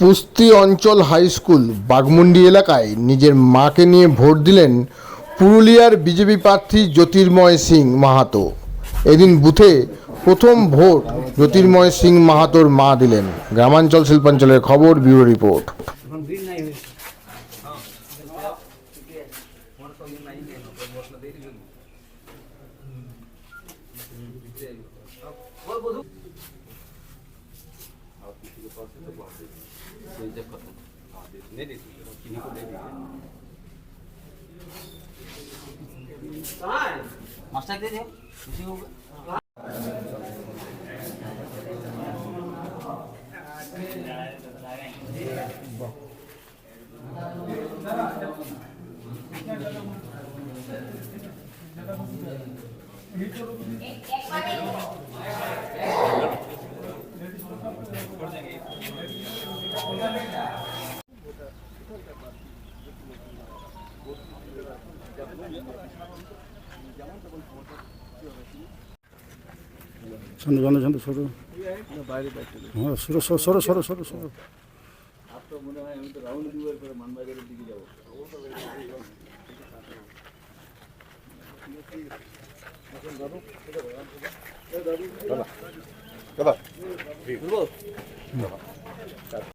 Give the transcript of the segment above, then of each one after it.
পুস্তি অঞ্চল high school Baghmundi এলাকায় নিজের মাকে নিয়ে ভোট দিলেন পুরুলিয়ার বিজেপি প্রার্থী জ্যোতির্ময় সিং মাহাতো। এদিন বুথে প্রথম ভোট জ্যোতির্ময় সিং মাহাতোর মা দিলেন। গ্রামাঞ্চল শিল্পাঞ্চলের খবর, ব্যুরো রিপোর্ট। नहीं जब खत्म नहीं देती किन्हीं को दे दीजिए मास्टर दे दे उसी को एक एक बार শোনো শোনো শোনো সরো হ্যাঁ সরো সরো সরো সরো সরো সরো ওয়ান ওয়ান ফাইভ ওয়ান দাদা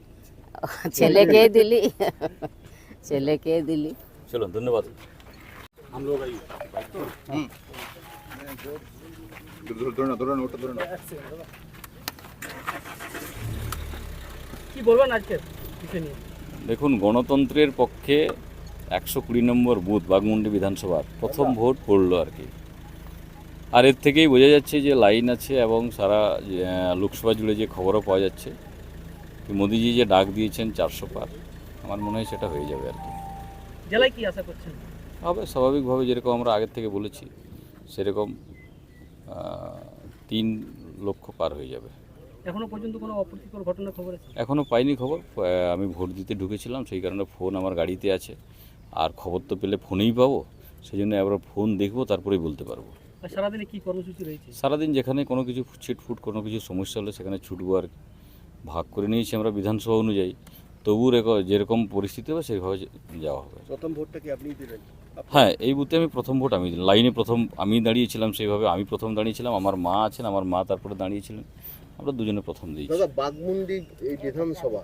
ছেলেকে দিলি। ছেলেকে দিলি। চলুন ধন্যবাদ। দেখুন গণতন্ত্রের পক্ষে একশো কুড়ি নম্বর বুথ বাগমুন্ডি বিধানসভার প্রথম ভোট পড়ল আর কি। আর এর থেকেই বোঝা যাচ্ছে যে লাইন আছে এবং সারা লোকসভা জুড়ে যে খবরও পাওয়া যাচ্ছে। মোদিজি যে ডাক দিয়েছেন চারশো পার আমার মনে হয় সেটা হয়ে যাবে আর কি। জেলায় কি আশা করছেন? হবে স্বাভাবিকভাবে যেরকম আমরা আগের থেকে বলেছি সেরকম তিন লক্ষ পার হয়ে যাবে। এখনও পর্যন্ত কোনো অপ্রীতিকর ঘটনার খবর আছে? এখনও পাইনি খবর আমি ভোট দিতে ঢুকেছিলাম সেই কারণে ফোন আমার গাড়িতে আছে। আর খবর তো পেলে ফোনেই পাবো সেই জন্য এবার ফোন দেখব তারপরেই বলতে পারব। সারাদিনে কি কর্মসূচি রয়েছে? সারাদিন যেখানে কোনো কিছু ছিটফুট কোনো কিছু সমস্যা হলে সেখানে ছুটবো আর কি। ভাগ করে নিয়েছি আমরা বিধানসভা অনুযায়ী। তবু রেক- যেরকম পরিস্থিতি হবে সেইভাবে যাওয়া হবে। প্রথম ভোটটা কি আপনি দিলেন? হ্যাঁ এই বুথে আমি প্রথম ভোট আমি দিলাম। লাইনে প্রথম আমি দাঁড়িয়েছিলাম সেইভাবে আমি প্রথম দাঁড়িয়েছিলাম আমার মা আছেন আমার মা তারপরে দাঁড়িয়েছিলেন। আমরা দুজনে প্রথম দিয়েছি। দাদা বাগমুন্ডি এই বিধানসভা